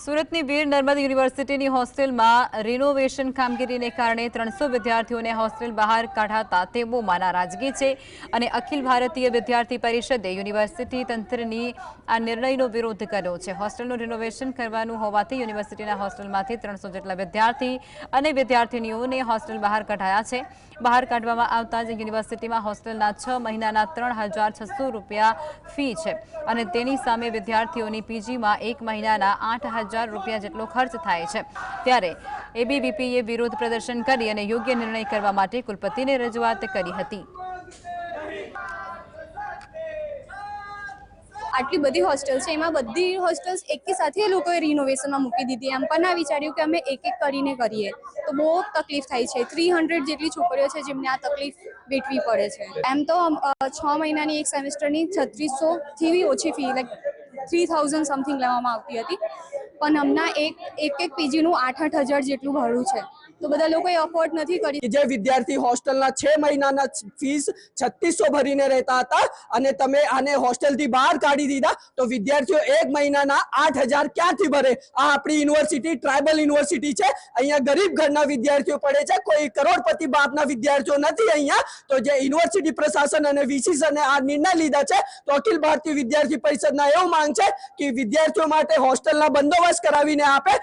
સુરતની વીર નર્મદ યુનિવર્સિટીની હોસ્ટેલમાં રિનોવેશન કામગીરીને કારણે ત્રણસો વિદ્યાર્થીઓને હોસ્ટેલ બહાર કાઢાતા તેઓમાં નારાજગી છે અને અખિલ ભારતીય વિદ્યાર્થી પરિષદે યુનિવર્સિટી તંત્રની આ નિર્ણયનો વિરોધ કર્યો છે. હોસ્ટેલનું રિનોવેશન કરવાનું હોવાથી યુનિવર્સિટીના હોસ્ટેલમાંથી ત્રણસો જેટલા વિદ્યાર્થી અને વિદ્યાર્થીનીઓને હોસ્ટેલ બહાર કઢાયા છે. બહાર કાઢવામાં આવતા જ યુનિવર્સિટીમાં હોસ્ટેલના છ મહિનાના ત્રણ રૂપિયા ફી છે અને તેની સામે વિદ્યાર્થીઓની પીજીમાં એક મહિનાના આઠ હજાર રૂપિયા જેટલો ખર્ચ થાય છે. ત્યારે એબીવીપીએ વિરોધ પ્રદર્શન કરી અને યોગ્ય નિર્ણય કરવા માટે કુલપતિને રજૂઆત કરી હતી. આટલી બધી હોસ્ટેલ છે, એમાં બધી હોસ્ટેલ્સ એકી સાથે લોકોએ રિનોવેશનમાં મૂકી દીધી. એમ પણ ના વિચાર્યું કે અમે એક એક કરીને કરીએ. તો બહુ તકલીફ થાય છે. થ્રી હંડ્રેડ જેટલી છોકરીઓ છે જેમને આ તકલીફ વેઠવી પડે છે. એમ તો છ મહિનાની એક સેમેસ્ટરની છત્રીસોથી ઓછી fee like three thousand something લેવામાં આવતી હતી. પણ હમણાં એક એક એક પીજીનું આઠ આઠ હજાર જેટલું ભાડું છે. તો બધા લોકોએ અફોર્ડ નથી કરી. જે વિદ્યાર્થી હોસ્ટેલના છ મહિનાના ફીસ છત્રીસો ભરીને રહેતા હતા અને તમે આને હોસ્ટેલથી બહાર કાઢી દીધા, તો વિદ્યાર્થીઓ એક મહિનાના આઠ હજાર ક્યાંથી ભરે? આ આપણી યુનિવર્સિટી, ટ્રાઇબલ યુનિવર્સિટી છે. અહીંયા ગરીબ ઘરના વિદ્યાર્થીઓ પડે છે. કોઈ કરોડપતિ બાપના વિદ્યાર્થીઓ નથી અહીંયા. તો જે યુનિવર્સિટી પ્રશાસન અને વીસીસને આ નિર્ણય લીધા છે, તો અખિલ ભારતીય વિદ્યાર્થી પરિષદના એવું માંગ છે કે વિદ્યાર્થીઓ માટે હોસ્ટેલના બંદોબસ્ત કરાવીને આપે.